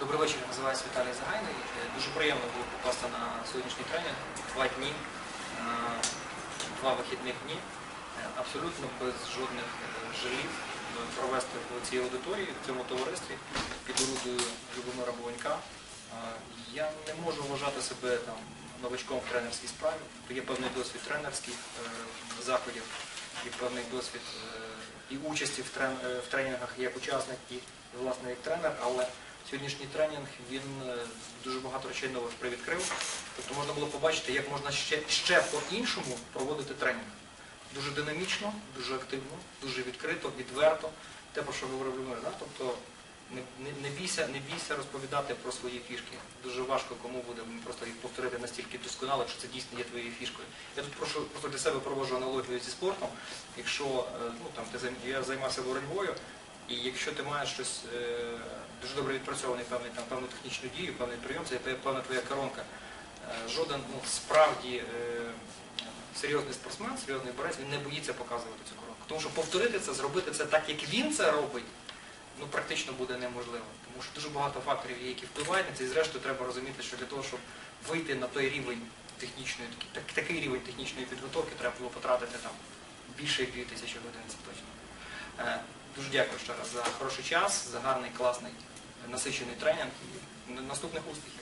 Добрий вечір, називаюся Віталій Загайний. Е, Дуже приємно було попасти на сьогоднішній тренінг. Два дні, е, два вихідних дні. Е, Абсолютно без жодних жалів провести в цій аудиторії, в цьому товаристві під орудою Любомира Бованька. Е, Я не можу вважати себе там новачком в тренерській справі. Тобто є певний досвід тренерських заходів, є певний досвід і участі в тренінгах як учасник і власне як тренер, але сьогоднішній тренінг він е, дуже багато речей нових привідкрив. Тобто можна було побачити, як можна ще, ще по-іншому проводити тренінг. Дуже динамічно, дуже активно, дуже відкрито, відверто. Те, про що говорив Любомир, да? тобто не, не, не, бійся, не бійся розповідати про свої фішки. Дуже важко кому буде просто їх повторити настільки досконало, якщо це дійсно є твоєю фішкою. Я тут прошу просто для себе проводжу аналогію зі спортом. Якщо е, ну, там, ти я займався боротьбою, і якщо ти маєш щось е, дуже добре відпрацьований певний, там, певну технічну дію, певний прийом, це певна твоя коронка. Е, Жоден ну, справді е, серйозний спортсмен, серйозний борець, він не боїться показувати цю коронку. Тому що повторити це, зробити це так, як він це робить, ну практично буде неможливо. Тому що дуже багато факторів є, які впливають на це, і зрештою треба розуміти, що для того, щоб вийти на той рівень технічної, так, такий рівень технічної підготовки, треба було потратити там більше як 2000 годин, це точно. Е, Дуже дякую ще раз за хороший час, за гарний, класний, насичений тренінг і наступних успіхів.